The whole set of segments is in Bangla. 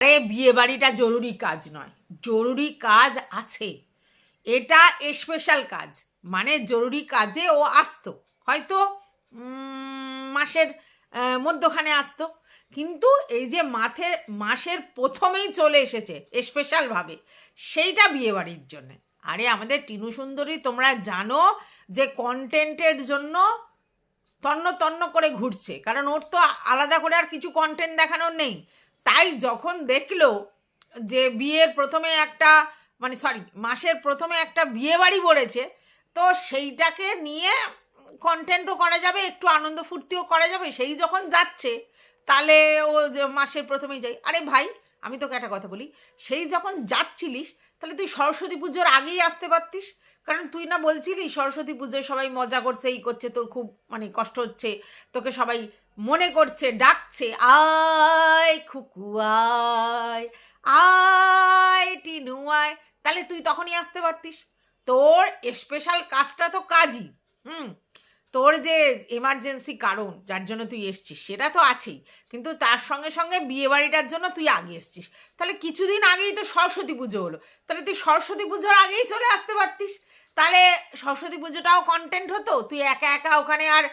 আরে বিয়ে বাড়িটা জরুরি কাজ নয়। জরুরি কাজ আছে। এটা স্পেশাল কাজ। মানে জরুরি কাজে ও আসতো। হয়তো মাসের মধ্যখানে আসতো। কিন্তু এই যে মাথে মাসের প্রথমেই চলে এসেছে স্পেশালভাবে সেইটা বিয়ে বাড়ির জন্যে। আরে আমাদের টিনু সুন্দরী, তোমরা জানো যে কন্টেন্টের জন্য তন্ন তন্ন করে ঘুরছে। কারণ ওর তো আলাদা করে আর কিছু কন্টেন্ট দেখানোর নেই। তাই যখন দেখল যে বিয়ের প্রথমে একটা মানে সরি মাসের প্রথমে একটা বিয়ে বাড়ি পড়েছে তো সেইটাকে নিয়ে কন্টেন্টও করা যাবে, একটু আনন্দ ফুর্তিও করা যাবে, সেই যখন যাচ্ছে, তাহলে ও যে মাসের প্রথমেই যাই আরে ভাই, আমি তোকে একটা কথা বলি, সেই যখন যাচ্ছিলিস, তাহলে তুই সরস্বতী পুজোর আগেই আসতে পারতিস, কারণ তুই না বলছিলি সরস্বতী পুজোয় সবাই মজা করছে, এই করছে, তোর খুব মানে কষ্ট হচ্ছে, তোকে সবাই মনে করছে, ডাকছে, আয় খুকু, আয় আয় টিনু, আয়। তাহলে তুই তখনই আসতে পারতিস। তোর স্পেশাল কাজটা তো কাজই, হুম? তোর যে এমার্জেন্সি কারণ, যার জন্য তুই এসছিস, সেটা তো আছেই। কিন্তু তার সঙ্গে সঙ্গে বিয়ে বাড়িটার জন্য তুই আগে এসছিস। তাহলে কিছুদিন আগেই তো সরস্বতী পুজো হলো। তাহলে তুই সরস্বতী পুজোর আগেই চলে আসতে পারতিস। তাহলে সরস্বতী পুজোটাও কন্টেন্ট হতো? তুই একা একা ওখানে আর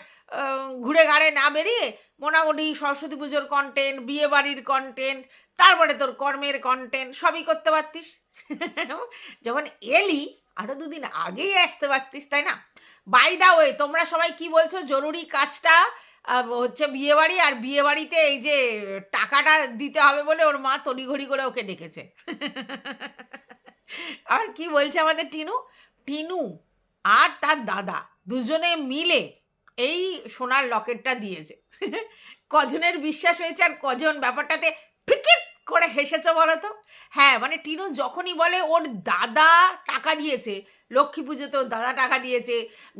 ঘুরে ঘাড়ে না বেরিয়ে মোটামুটি সরস্বতী পুজোর কন্টেন্ট বিয়ে বাড়ির কন্টেন্ট তারপরে তোর কর্মের কন্টেন্ট সবই করতে পারতিস। যখন এলি আরও দুদিন আগেই আসতে পারতিস, তাই না? বাই দা ওয়ে তোমরা সবাই কি বলছো? জরুরি কাজটা হচ্ছে বিয়ে বাড়ি আর বিয়ে বাড়িতে এই যে টাকাটা দিতে হবে বলে ওর মা তড়িঘড়ি করে ওকে ডেকেছে। আর কি বলছে আমাদের টিনু? টিনু আর তার দাদা দুজনে মিলে এই সোনার লকেটটা দিয়েছে। কজনের বিশ্বাস হয়েছে আর কজন? ব্যাপারটাতে ফিকিট করে হেসেছে বলো তো? হ্যাঁ মানে টিনু যখনই বলে, ওর দাদা টাকা দিয়েছে, লক্ষ্মী পুজোতে ওর দাদা টাকা দিয়েছে,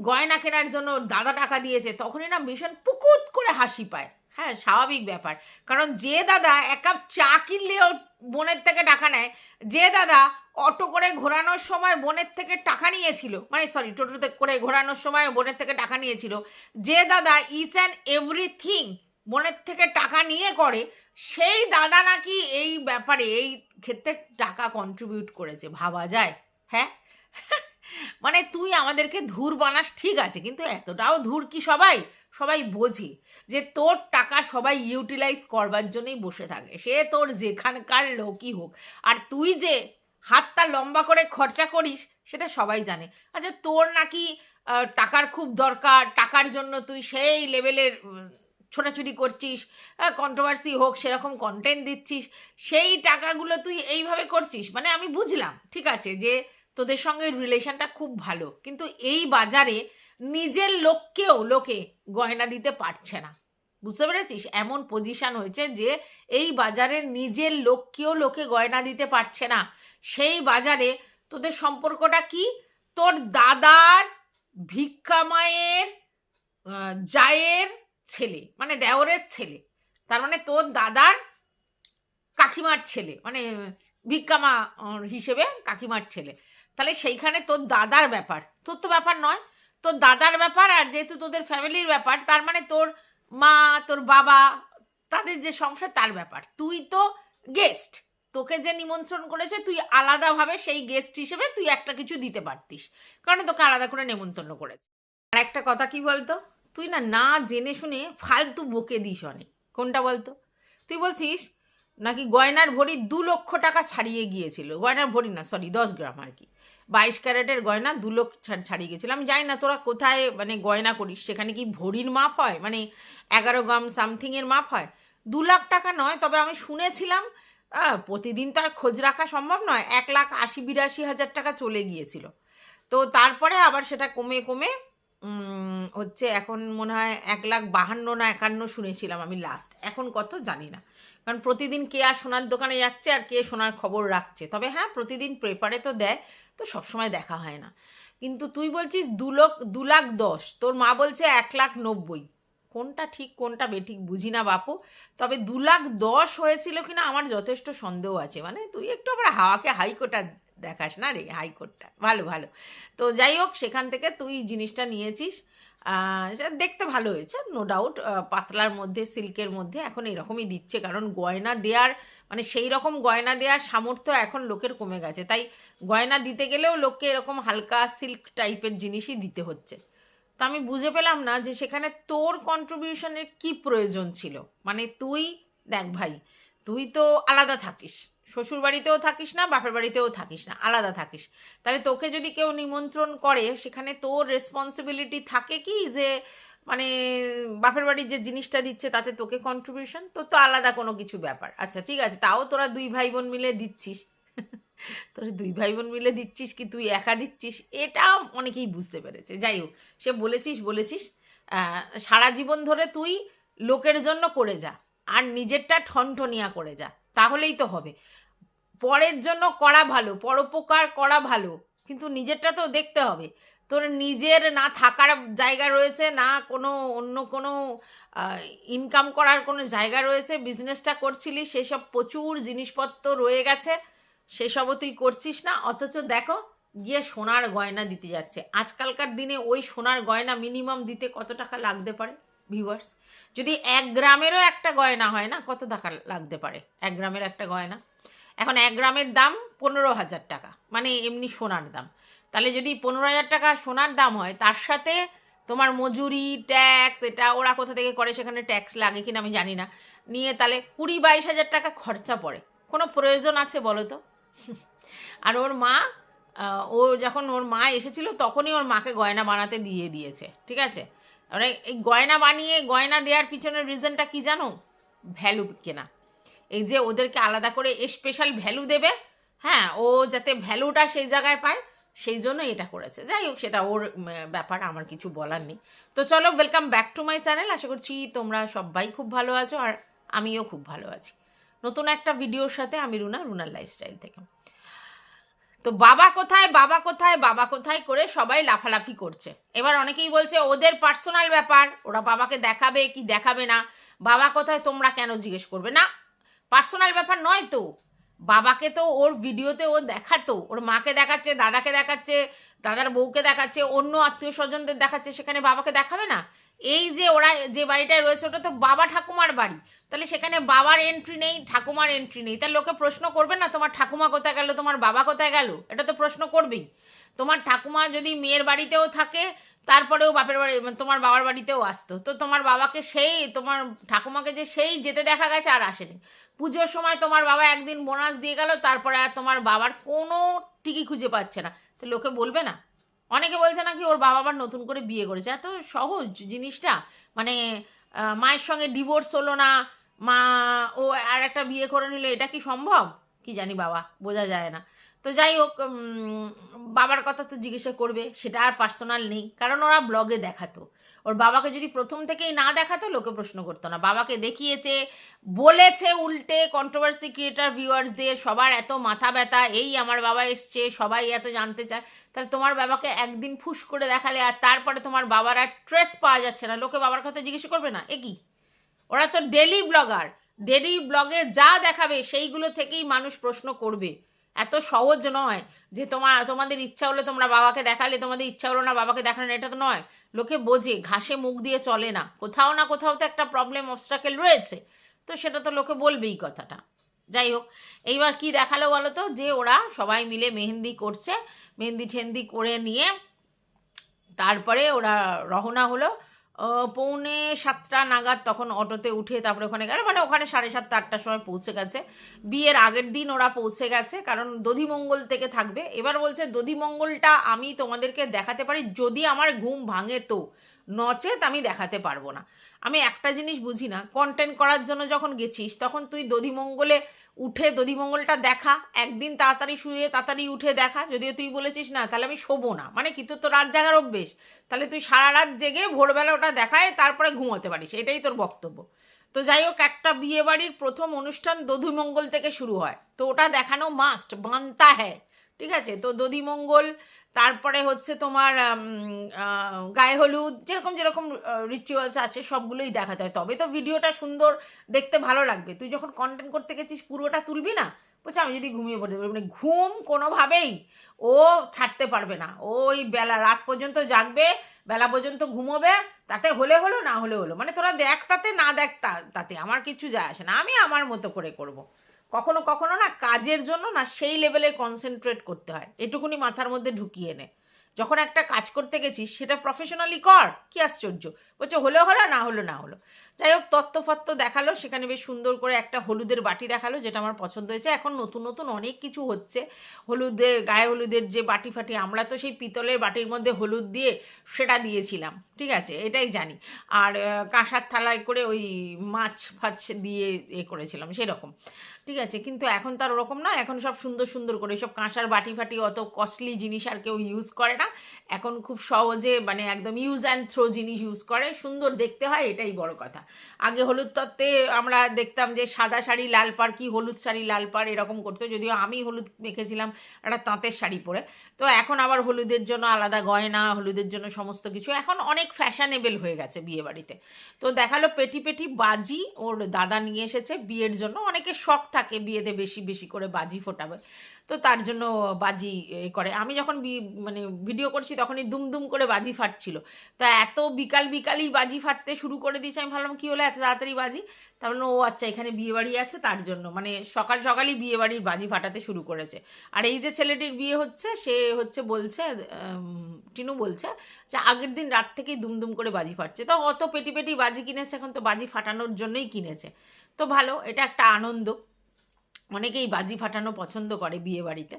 গয়না কেনার জন্য দাদা টাকা দিয়েছে, তখনই না ভীষণ পুকুত করে হাসি পায়। হ্যাঁ স্বাভাবিক ব্যাপার। কারণ যে দাদা এক কাপ চা কিনলে ওর বোনের থেকে টাকা নেয়, যে দাদা অটো করে ঘোরানোর সময় বোনের থেকে টাকা নিয়েছিল মানে সরি টোটোতে করে ঘোরানোর সময় বোনের থেকে টাকা নিয়েছিল, যে দাদা ইচ অ্যান্ড এভরিথিং বোনের থেকে টাকা নিয়ে করে, সেই দাদা নাকি এই ব্যাপারে, এই ক্ষেত্রে টাকা কন্ট্রিবিউট করেছে, ভাবা যায় হ্যাঁ? মানে তুই আমাদেরকে ধুর বানাস, ঠিক আছে, কিন্তু এতটাও ধুর কি সবাই? সবাই বোঝে যে তোর টাকা সবাই ইউটিলাইজ করবার জন্যই বসে থাকে। সে তোর যেখানকার লোকই হোক। আর তুই যে হাতটা লম্বা করে খরচা করিস, সেটা সবাই জানে। আচ্ছা তোর নাকি টাকার খুব দরকার, টাকার জন্য তুই সেই লেভেলের ছোটাছুটি করছিস কন্ট্রোভার্সি হোক, সেরকম কন্টেন্ট দিচ্ছিস, সেই টাকাগুলো তুই এইভাবে করছিস? মানে আমি বুঝলাম, ঠিক আছে, যে তোদের সঙ্গে রিলেশনটা খুব ভালো। কিন্তু এই বাজারে নিজের লোককেও লোকে গয়না দিতে পারছে না। বুঝতে পেরেছিস? এমন পজিশন হয়েছে যে এই বাজারের নিজের লোককেও লোকে গয়না দিতে পারছে না। সেই বাজারে তোদের সম্পর্কটা কি? তোর দাদার ভিক্ষা মায়ের জায়ের ছেলে মানে দেওরের ছেলে। তার মানে তোর দাদার কাকিমার ছেলে মানে ভিক্ষামা হিসেবে কাকিমার ছেলে। তাহলে সেইখানে তোর দাদার ব্যাপার। তোর তো ব্যাপার নয়। তোর দাদার ব্যাপার আর যেহেতু তোদের ফ্যামিলির ব্যাপার, তার মানে তোর মা, তোর বাবা, তাদের যে সংসার, তার ব্যাপার। তুই তো গেস্ট তোকে যে নিমন্ত্রণ করেছে, তুই আলাদাভাবে সেই গেস্ট হিসেবে তুই একটা কিছু দিতে পারতিস, কারণ তোকে আলাদা করে নেমন্তন্ন করেছে। আর একটা কথা কি বলতো? তুই না না জেনে শুনে ফালতু বকে দিস অনেক। কোনটা বলতো? তুই বলছিস, নাকি গয়নার ভরি দু লক্ষ টাকা ছাড়িয়ে গিয়েছিল। গয়নার ভরি না সরি দশ গ্রাম আর কি। বাইশ ক্যারেটের গয়না দু লক্ষ ছাড়িয়ে গেছিল। আমি জানি না তোরা কোথায় মানে গয়না করিস, সেখানে কি ভরির মাপ হয়? মানে এগারো গ্রাম সামথিংয়ের মাপ হয়? দু লাখ টাকা নয়, তবে আমি শুনেছিলাম প্রতিদিন তো আর খোঁজ রাখা সম্ভব নয়, এক লাখ আশি বিরাশি হাজার টাকা চলে গিয়েছিল। তো তারপরে আবার সেটা কমে কমে হচ্ছে এখন মনে হয় এক লাখ বাহান্ন না একান্ন শুনেছিলাম আমি লাস্ট এখন কত জানি না। কারণ প্রতিদিন কে আর সোনার দোকানে যাচ্ছে আর কে সোনার খবর রাখছে। তবে হ্যাঁ প্রতিদিন পেপারে তো দেয়, তো সবসময় দেখা হয় না। কিন্তু তুই বলছিস দু লাখ দু লাখ দশ, তোর মা বলছে এক লাখ নব্বই। কোনটা ঠিক, কোনটা বেঠিক বুঝি না বাপু। তবে দু লাখ দশ হয়েছিল কিনা আমার যথেষ্ট সন্দেহ আছে। মানে তুই একটু আবার হাওয়াকে হাইকোর্টটা দেখাস না রে হাইকোর্টটা ভালো ভালো। তো যাই হোক, সেখান থেকে তুই জিনিসটা নিয়েছিস। দেখতে ভালো হয়েছে নো ডাউট পাতলার মধ্যে, সিল্কের মধ্যে এখন এরকমই দিচ্ছে, কারণ গয়না দেওয়ার মানে সেই রকম গয়না দেওয়ার সামর্থ্য এখন লোকের কমে গেছে। তাই গয়না দিতে গেলেও লোককে এরকম হালকা সিল্ক টাইপের জিনিসই দিতে হচ্ছে। তা আমি বুঝে পেলাম না যে সেখানে তোর কন্ট্রিবিউশনের কি প্রয়োজন ছিল। মানে তুই, দেখ ভাই, তুই তো আলাদা থাকিস। শ্বশুর বাড়িতেও থাকিস না, বাপের বাড়িতেও থাকিস না, আলাদা থাকিস। তাহলে তোকে যদি কেউ নিমন্ত্রণ করে, সেখানে তোর রেসপন্সিবিলিটি থাকে কি যে মানে বাপের বাড়ির যে জিনিসটা দিচ্ছে তাতে তোকে কন্ট্রিবিউশন তোর তো আলাদা কোনো কিছু ব্যাপার। আচ্ছা ঠিক আছে, তাও তোরা দুই ভাই বোন মিলে দিচ্ছিস। তোরা দুই ভাই বোন মিলে দিচ্ছিস কি তুই একা দিচ্ছিস? এটা অনেকেই বুঝতে পেরেছে। যাই হোক, সে বলেছিস বলেছিস সারা জীবন ধরে তুই লোকের জন্য করে যা, আর নিজেরটা ঠনঠনিয়া করে যা, তাহলেই তো হবে। পরের জন্য করা ভালো, পরোপকার করা ভালো, কিন্তু নিজেরটা তো দেখতে হবে। তোর নিজের না থাকার জায়গা রয়েছে, না কোনো অন্য কোনো ইনকাম করার কোনো জায়গা রয়েছে বিজনেসটা করছিলি, সেসব প্রচুর জিনিসপত্র রয়ে গেছে, সেসবও তুই করছিস না, অথচ দেখো, গিয়ে সোনার গয়না দিতে যাচ্ছে। আজকালকার দিনে ওই সোনার গয়না মিনিমাম দিতে কত টাকা লাগতে পারে ভিউয়ার্স যদি এক গ্রামেরও একটা গয়না হয় না, কত টাকা লাগতে পারে? এক গ্রামের একটা গয়না? এখন এক গ্রামের দাম পনেরো হাজার টাকা। মানে এমনি সোনার দাম। তাহলে যদি পনেরো হাজার টাকা সোনার দাম হয়, তার সাথে তোমার মজুরি ট্যাক্স এটা ওরা কোথা থেকে করে, সেখানে ট্যাক্স লাগে কিনা আমি জানি না। নিয়ে তাহলে কুড়ি বাইশ হাজার টাকা খরচা পড়ে। কোনো প্রয়োজন আছে বলো তো? আর ওর মা ও যখন ওর মা এসেছিল, তখনই ওর মাকে গয়না বানাতে দিয়ে দিয়েছে, ঠিক আছে? মানে এই গয়না বানিয়ে, গয়না দেওয়ার পিছনের রিজনটা কি জানো? ভ্যালু কেনা। এই যে ওদেরকে আলাদা করে স্পেশাল ভ্যালু দেবে হ্যাঁ ও যাতে ভ্যালুটা সেই জায়গায় পায়, সেই জন্য এটা করেছে। যাই হোক, সেটা ওর ব্যাপার, আমার কিছু বলার নেই। তো চলো welcome back to my channel আশা করছি তোমরা সবাই খুব ভালো আছো আর আমিও খুব ভালো আছি। নতুন একটা ভিডিওর সাথে আমি রুনা, রুনার লাইফস্টাইল থেকে। তো বাবা কোথায় বাবা কোথায় বাবা কোথায় করে সবাই লাফালাফি করছে। এবার অনেকেই বলছে, ওদের পার্সোনাল ব্যাপার, ওরা বাবাকে দেখাবে কি দেখাবে না? বাবা কোথায়, তোমরা কেন জিজ্ঞেস করবে? না পার্সোনাল ব্যাপার নয় তো। বাবাকে তো ওর ভিডিওতে ও দেখাতো, ওর মাকে দেখাচ্ছে, দাদাকে দেখাচ্ছে, দাদার বউকে দেখাচ্ছে, অন্য আত্মীয় স্বজনদের দেখাচ্ছে, সেখানে বাবাকে দেখাবে না? এই যে ওরা যে বাড়িটায় রয়েছে, ওটা তো বাবা ঠাকুমার বাড়ি। তাহলে সেখানে বাবার এন্ট্রি নেই, ঠাকুমার এন্ট্রি নেই। তাহলে লোকে প্রশ্ন করবে না, তোমার ঠাকুমা কোথায় গেল, তোমার বাবা কোথায় গেল? এটা তো প্রশ্ন করবেই। তোমার ঠাকুমা যদি মেয়ের বাড়িতেও থাকে, তারপরেও বাপের বাড়ি মানে তোমার বাবার বাড়িতেও আসতো। তো তোমার বাবাকে সেই, তোমার ঠাকুমাকে যে সেই যেতে দেখা গেছে আর আসেনি। পুজোর সময় তোমার বাবা একদিন বোনাস দিয়ে গেল, তারপরে আর তোমার বাবার কোনো টিকি খুঁজে পাচ্ছে না। তো লোকে বলবে না। অনেকে বলছে নাকি ওর বাবা আবার নতুন করে বিয়ে করেছে। এত সহজ জিনিসটা। মানে মায়ের সঙ্গে ডিভোর্স হলো না, মা ও আর একটা বিয়ে করে নিল, এটা কি সম্ভব? কি জানি বাবা, বোঝা যায় না। তো যাই হোক বাবার কথা তো জিজ্ঞাসা করবে, সেটা আর পার্সোনাল নেই, কারণ ওরা ব্লগে দেখাতো। ওর বাবাকে যদি প্রথম থেকেই না দেখাতো, লোকে প্রশ্ন করতো না। বাবাকে দেখিয়েছে, বলেছে উল্টে কন্ট্রোভার্সি ক্রিয়েটার ভিউয়ার্সদের সবার এত মাথা ব্যথা, এই আমার বাবা এসছে, সবাই এত জানতে চায়। তাহলে তোমার বাবাকে একদিন ফুস করে দেখালে, আর তারপরে তোমার বাবার আর ট্রেস পাওয়া যাচ্ছে না। লোকে বাবার কথা জিজ্ঞেস করবে না? এ কি? ওরা তো ডেলি ব্লগার ডেলি ব্লগে যা দেখাবে, সেইগুলো থেকেই মানুষ প্রশ্ন করবে। এত সহজ নয় যে তোমার তোমাদের ইচ্ছা হলে তোমরা বাবাকে দেখালে, তোমাদের ইচ্ছা হলো না বাবাকে দেখানো, এটা তো নয়। লোকে বোঝে, ঘাসে মুখ দিয়ে চলে না। কোথাও না কোথাও তো একটা প্রবলেম অবস্টাকেল রয়েছে। তো সেটা তো লোকে বলবেই কথাটা। যাই হোক, এইবার কি দেখাল বলো তো? যে ওরা সবাই মিলে মেহেন্দি করছে মেহেন্দি ঠেন্দি করে নিয়ে তারপরে ওরা রওনা হলো। পৌনে সাতটা নাগাদ তখন অটোতে উঠে তারপরে ওখানে গেল। মানে ওখানে সাড়ে সাতটা, আটটার সময় পৌঁছে গেছে। বিয়ের আগের দিন ওরা পৌঁছে গেছে, কারণ দধিমঙ্গল থেকে থাকবে। এবার বলছে দধিমঙ্গলটা আমি তোমাদেরকে দেখাতে পারি, যদি আমার ঘুম ভাঙে তো। নচেত আমি দেখাতে পারব না। আমি একটা জিনিস বুঝি না কন্টেন্ট করার জন্য যখন গেছিস, তখন তুই দধিমঙ্গলে উঠে দধিমঙ্গলটা দেখা, একদিন তাড়াতাড়ি শুয়ে তাড়াতাড়ি উঠে দেখা, যদিও তুই বলেছিস না, তাহলে আমি শোবো না। মানে কি, তোর রাত জাগার অভ্যেস। তাহলে তুই সারা রাত জেগে ভোরবেলা ওটা দেখায়, তারপরে ঘুমোতে পারিস, এটাই তোর বক্তব্য। তো যাই হোক, একটা বিয়ে বাড়ির প্রথম অনুষ্ঠান দধিমঙ্গল থেকে শুরু হয়। তো ওটা দেখানো মাস্ট বান্তা হ্যায়। ঠিক আছে? তো দধিমঙ্গল তারপরে হচ্ছে তোমার গায়ে হলুদ, যেরকম যেরকম রিচুয়ালস আছে, সবগুলোই দেখাতে হয়। তবে তো ভিডিওটা সুন্দর দেখতে ভালো লাগবে। তুই যখন কন্টেন্ট করতে গেছিস, পুরোটা তুলবি না? বলছে, আমি যদি ঘুমিয়ে পড়তে পারি। মানে ঘুম কোনোভাবেই ও ছাড়তে পারবে না। ওই বেলা রাত পর্যন্ত জাগবে, বেলা পর্যন্ত ঘুমোবে, তাতে হলে হলো, না হলে হলো। মানে তোরা দেখ তাতে, না দেখ তাতে। আমার কিছু যায় আসে না। আমি আমার মতো করে করব। কখনো কখনো না কাজের জন্য না সেই লেভেলের কনসেন্ট্রেট করতে হয়। এটুকুনি মাথার মধ্যে ঢুকিয়ে নে। যখন একটা কাজ করতে গেছিস, সেটা প্রফেশনালি কর, কি আশ্চর্য। বলছে হলো হলো, না হলো না হলো। যাই হোক, তত্ত্বফত্ত্ব দেখাল, সেখানে বেশ সুন্দর করে একটা হলুদের বাটি দেখাল, যেটা আমার পছন্দ হয়েছে। এখন নতুন নতুন অনেক কিছু হচ্ছে। হলুদের, গায়ে হলুদের যে বাটি ফাটি, আমরা তো সেই পিতলের বাটির মধ্যে হলুদ দিয়ে সেটা দিয়েছিলাম, ঠিক আছে? এটাই জানি। আর কাঁসার থালায় করে ওই মাছ ফাছ দিয়ে এ করেছিলাম, সেরকম, ঠিক আছে? কিন্তু এখন তার ওরকম না, এখন সব সুন্দর সুন্দর করে সব কাঁসার বাটি ফাটি অত কস্টলি জিনিস আর কেউ ইউজ করে না। এখন খুব সহজে মানে একদম ইউজ অ্যান্ড থ্রো জিনিস ইউজ করে, সুন্দর দেখতে হয়, এটাই বড় কথা। আগে হলুদ তত্ত্বে আমরা দেখতাম যে সাদা শাড়ি, লাল পাড় কি হলুদ শাড়ি, লাল পাড় এরকম করতো। যদিও আমি হলুদ মেখেছিলাম একটা তাঁতের শাড়ি পরে। তো এখন আবার হলুদের জন্য আলাদা গয়না, হলুদের জন্য সমস্ত কিছু। এখন অনেক ফ্যাশনেবল হয়ে গেছে বিয়ে বাড়িতে তো দেখাল পেটি পেটি বাজি ওর দাদা নিয়ে এসেছে বিয়ের জন্য। অনেকে শখ থাকে বিয়েতে বেশি বেশি করে বাজি ফোটাবে। তো তার জন্য বাজি এ করে। আমি যখন মানে ভিডিও করছি তখনই দুম দুম করে বাজি ফাটছিল। তা এত বিকাল বিকালই বাজি ফাটতে শুরু করে দিয়েছে। আমি ভাবলাম, কী হলো? এত তাড়াতাড়ি বাজি? তার মানে ও আচ্ছা এখানে বিয়েবাড়ি আছে তার জন্য। মানে সকাল সকালই বিয়েবাড়ির বাজি ফাটাতে শুরু করেছে। আর এই যে ছেলেটির বিয়ে হচ্ছে, সে হচ্ছে বলছে টিনু বলছে যে, আগের দিন রাত থেকেই দুমদুম করে বাজি ফাটছে। তো অত পেটি পেটি বাজি কিনেছে, এখন তো বাজি ফাটানোর জন্যই কিনেছে। তো ভালো, এটা একটা আনন্দ। অনেকেই বাজি ফাটানো পছন্দ করে বিয়ে বাড়িতে।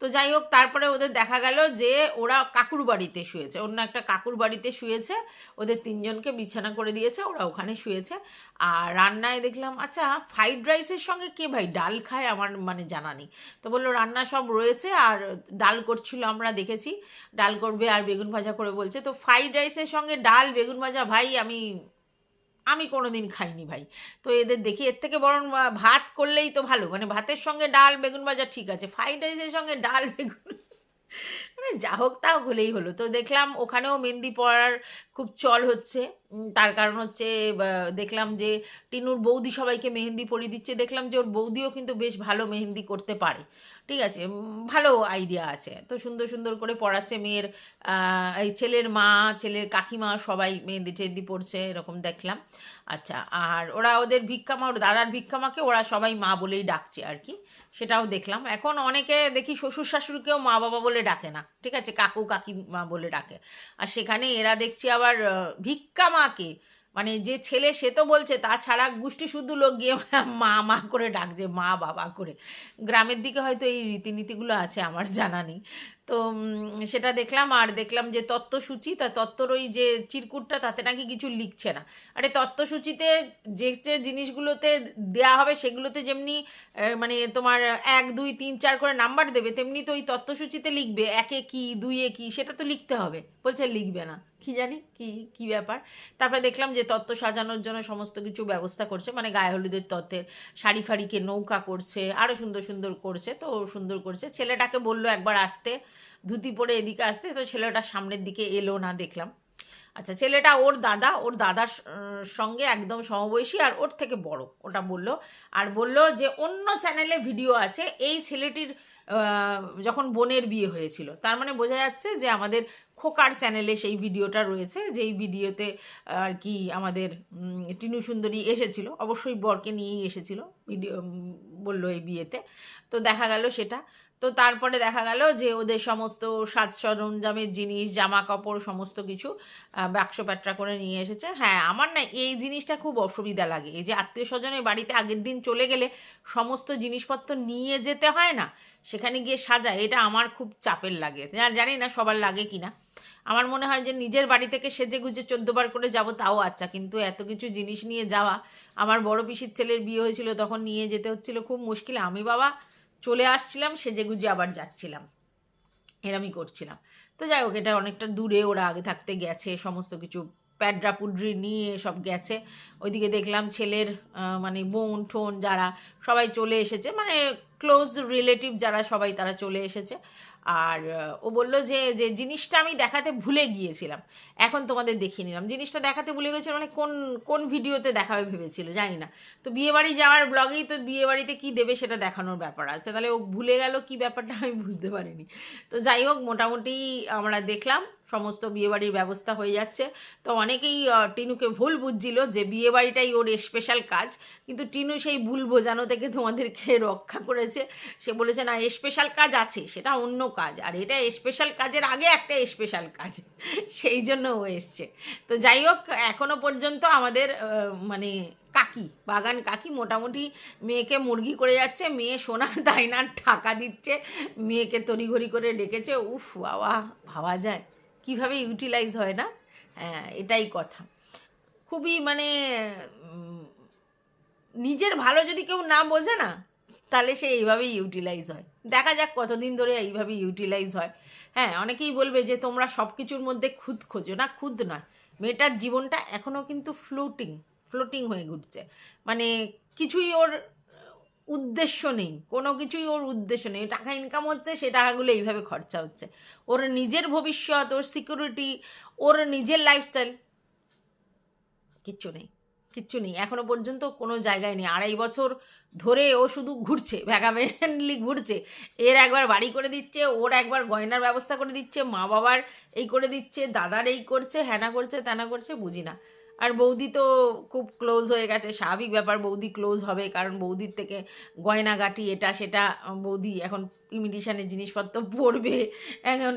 তো যাই হোক, তারপরে ওদের দেখা গেল যে ওরা কাকুর বাড়িতে শুয়েছে। অন্য একটা কাকুর বাড়িতে শুয়েছে, ওদের তিনজনকে বিছানা করে দিয়েছে, ওরা ওখানে শুয়েছে। আর রান্নায় দেখলাম আচ্ছা ফ্রাইড রাইসের সঙ্গে কে ভাই ডাল খায় আমার মানে জানা নেই। তো বলল, রান্না সব রয়েছে আর ডাল করছিল আমরা দেখেছি। ডাল করবে আর বেগুন ভাজা করে বলছে। তো ফ্রাইড রাইসের সঙ্গে ডাল, বেগুন ভাজা ভাই আমি আমি কোনো দিন খাইনি ভাই। তো এদের দেখি, এর থেকে বরং ভাত করলেই তো ভালো। মানে ভাতের সঙ্গে ডাল, বেগুন ভাজা ঠিক আছে, ফ্রাইড রাইসের সঙ্গে ডাল, বেগুন মানে যা হোক তা হলেই হলো। তো দেখলাম ওখানেও মেহেন্দি পড়ার খুব চল হচ্ছে। তার কারণ হচ্ছে দেখলাম যে টিনুর বৌদি সবাইকে মেহেন্দি পরিয়ে দিচ্ছে। দেখলাম যে ওর বৌদিও কিন্তু বেশ ভালো মেহেন্দি করতে পারে। ঠিক আছে ভালো আইডিয়া আছে। তো সুন্দর সুন্দর করে পড়াচ্ছে মেয়ের এই ছেলের মা ছেলের কাকিমা সবাই মেহেন্দি টেহেন্দি পড়ছে এরকম দেখলাম। আচ্ছা আর ওরা ওদের ভিক্ষামা ওর দাদার ভিক্ষামাকে ওরা সবাই মা বলেই ডাকছে আর কি সেটাও দেখলাম। এখন অনেকে দেখি শ্বশুর শাশুড়িকেও মা বাবা বলে ডাকে না ঠিক আছে? কাকু কাকিমা বলে ডাকে। আর সেখানে এরা দেখছি আবার আহ, ভিক্ষা মাকে মানে যে ছেলে সে তো বলছে তাছাড়া গোষ্ঠী শুধু লোক গিয়ে মা মা করে ডাকছে, মা, বাবা করে। গ্রামের দিকে হয়তো এই রীতিনীতিগুলো আছে, আমার জানা নেই। তো সেটা দেখলাম আর দেখলাম যে তত্ত্বসূচি, তা তত্ত্বর ওই যে চিরকুটটা, তাতে নাকি কিছু লিখছে না। আরে তত্ত্বসূচিতে যে যে জিনিসগুলোতে দেয়া হবে, সেগুলোতে যেমনি মানে তোমার এক, দুই, তিন, চার করে নাম্বার দেবে, তেমনি তো ওই তত্ত্বসূচিতে লিখবে, একে কি, দুইয়ে কি, সেটা তো লিখতে হবে। বলছে লিখবে না। কি জানি, কি কি ব্যাপার? তারপরে দেখলাম যে তত্ত্ব সাজানোর জন্য সমস্ত কিছু ব্যবস্থা করছে মানে গায়ে হলুদের তত্ত্বের শাড়ি ফাড়িকে নৌকা করছে আরও সুন্দর সুন্দর করছে, তো সুন্দর করছে। ছেলেটাকে বলল একবার আসতে, ধুতি পরে এদিকে আসতে, তো ছেলেটা সামনের দিকে এলো না দেখলাম। আচ্ছা ছেলেটা ওর দাদা, ওর দাদার সঙ্গে একদম সমবয়সী আর ওর থেকে বড়। ওটা বলল, আর বলল যে অন্য চ্যানেলে ভিডিও আছে, এই ছেলেটির যখন বোনের বিয়ে হয়েছিল। তার মানে বোঝা যাচ্ছে যে আমাদের খোকার চ্যানেলে সেই ভিডিওটা রয়েছে, যেই ভিডিওতে আর কি আমাদের টিনু সুন্দরী এসেছিল। অবশ্যই বরকে নিয়েই এসেছিল, ভিডিও বলল এই বিয়েতে। তো দেখা গেল সেটা। তো তারপরে দেখা গেল যে ওদের সমস্ত সাজ সরঞ্জামের জিনিস জামা কাপড় সমস্ত কিছু বাক্স প্যাট্রা করে নিয়ে এসেছে। হ্যাঁ আমার না এই জিনিসটা খুব অসুবিধা লাগে। এই যে আত্মীয় স্বজনের বাড়িতে আগের দিন চলে গেলে সমস্ত জিনিসপত্র নিয়ে যেতে হয় না, সেখানে গিয়ে সাজায়, এটা আমার খুব চাপের লাগে। জানি না সবার লাগে কি না আমার মনে হয় যে নিজের বাড়ি থেকে সেজে গুজে চোদ্দবার করে যাব তাও আচ্ছা কিন্তু এত কিছু জিনিস নিয়ে যাওয়া, আমার বড় পিসির ছেলের বিয়ে হয়েছিল, তখন নিয়ে যেতে হচ্ছিল খুব মুশকিল। আমি বাবা চলে আসছিলাম সেজে গুজে আবার যাচ্ছিলাম। এরমই করছিলাম। তো যাই হোক, এটা অনেকটা দূরে, ওরা আগে থাকতে গেছে, সমস্ত কিছু প্যাডরা পুড্রি নিয়ে সব গেছে। ওইদিকে দেখলাম ছেলের মানে বোন, ঠোন যারা সবাই চলে এসেছে মানে ক্লোজ রিলেটিভ যারা সবাই, তারা চলে এসেছে। আর ও বলল যে যে জিনিসটা আমি দেখাতে ভুলে গিয়েছিলাম। এখন তোমাদের দেখিয়ে নিলাম। জিনিসটা দেখাতে ভুলে গেছিলাম মানে কোন কোন ভিডিওতে দেখাবে ভেবেছিল, জানি না। তো বিয়েবাড়ি যাওয়ার ব্লগেই তো বিয়েবাড়িতে কী দেবে সেটা দেখানোর ব্যাপার আছে। তাহলে ও ভুলে গেল কি ব্যাপারটা আমি বুঝতে পারিনি। তো যাই হোক, মোটামুটি আমরা দেখলাম। সমস্ত বিয়েবাড়ির ব্যবস্থা হয়ে যাচ্ছে। তো অনেকেই টিনুকে ভুল বুঝছিল যে বিয়েবাড়িটাই ওর স্পেশাল কাজ। কিন্তু টিনু সেই ভুল বোঝানো থেকে তোমাদেরকে রক্ষা করেছে। সে বলেছে, না স্পেশাল কাজ আছে, সেটা অন্য কাজ। আর এটা স্পেশাল কাজের আগে একটা স্পেশাল কাজ। সেই জন্য ও এসছে। তো যাই হোক এখনও পর্যন্ত আমাদের মানে কাকি, বাগান কাকি মোটামুটি মেয়েকে মুরগি করে যাচ্ছে। মেয়ে সোনা না টাকা দিচ্ছে। মেয়েকে তড়িঘড়ি করে ডেকেছে। উফ, বাবা, ভাবা যায়। কীভাবে ইউটিলাইজ হয় না? হ্যাঁ এটাই কথা। খুবই মানে নিজের ভালো যদি কেউ না বোঝে না, তাহলে সে এইভাবেই ইউটিলাইজ হয়। দেখা যাক কতদিন ধরে এইভাবে ইউটিলাইজ হয়। হ্যাঁ অনেকেই বলবে যে তোমরা সব কিছুর মধ্যে খুদ খোঁজো। না, খুদ নয়। মেয়েটার জীবনটা এখনও কিন্তু ফ্লোটিং ফ্লোটিং হয়ে ঘুরছে। মানে কিছুই ওর উদ্দেশ্য নেই। কোনো কিছুই ওর উদ্দেশ্য নেই। টাকা ইনকাম হচ্ছে, সে টাকাগুলো এইভাবে খরচা হচ্ছে। ওর নিজের ভবিষ্যৎ, ওর সিকিউরিটি ওর নিজের লাইফস্টাইল কিচ্ছু নেই। কিচ্ছু নেই। এখনও পর্যন্ত কোনো জায়গায় নেই। আড়াই বছর ধরে ও শুধু ঘুরছে ভ্যাগামেন্টলি ঘুরছে। এর একবার বাড়ি করে দিচ্ছে, ওর একবার গয়নার ব্যবস্থা করে দিচ্ছে মা বাবার এই করে দিচ্ছে, দাদার এই করছে হ্যানা করছে ত্যানা করছে বুঝি না আর বৌদি তো খুব ক্লোজ হয়ে গেছে। স্বাভাবিক ব্যাপার, বৌদি ক্লোজ হবে কারণ বৌদির থেকে গয়নাগাটি, এটা সেটা বৌদি এখন ইমিটেশনের জিনিসপত্র পড়বে এখন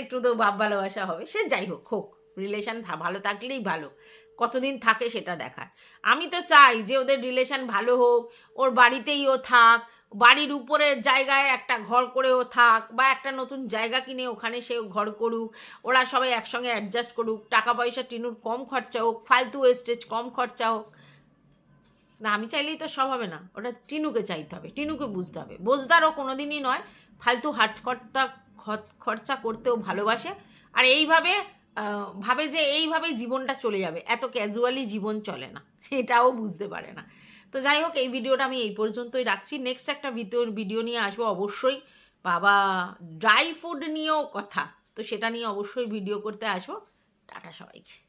একটু তো বাপ ভালোবাসা হবে। সে যাই হোক হোক রিলেশন ভালো থাকলেই ভালো। কতদিন থাকে সেটা দেখার। আমি তো চাই যে ওদের রিলেশন ভালো হোক, ওর বাড়িতেই ও থাক বাড়ির উপরে জায়গায় একটা ঘর করেও থাক বা একটা নতুন জায়গা কিনে ওখানে সে ঘর করুক, ওরা সবাই একসঙ্গে অ্যাডজাস্ট করুক, টাকা পয়সা টিনুর কম খরচা হোক, ফালতু ওয়েস্টেজ কম খরচা হোক। না, আমি চাইলেই তো সব হবে না। ওটা টিনুকে চাইতে হবে, টিনুকে বুঝতে হবে। বোঝদারও কোনো দিনই নয়, ফালতু হাট খরচা খরচা করতেও ভালোবাসে। আর এইভাবে ভাবে যে এইভাবেই জীবনটা চলে যাবে, এত ক্যাজুয়ালি জীবন চলে না। এটাও বুঝতে পারে না। তো যাই হোক, এই ভিডিওটা আমি এই পর্যন্তই রাখছি। নেক্সট একটা ভিডিওর ভিডিও নিয়ে আসব অবশ্যই। বাবা ড্রাই ফুড নিয়েও কথা। তো সেটা নিয়ে অবশ্যই ভিডিও করতে আসব। টাটা সবাইকে।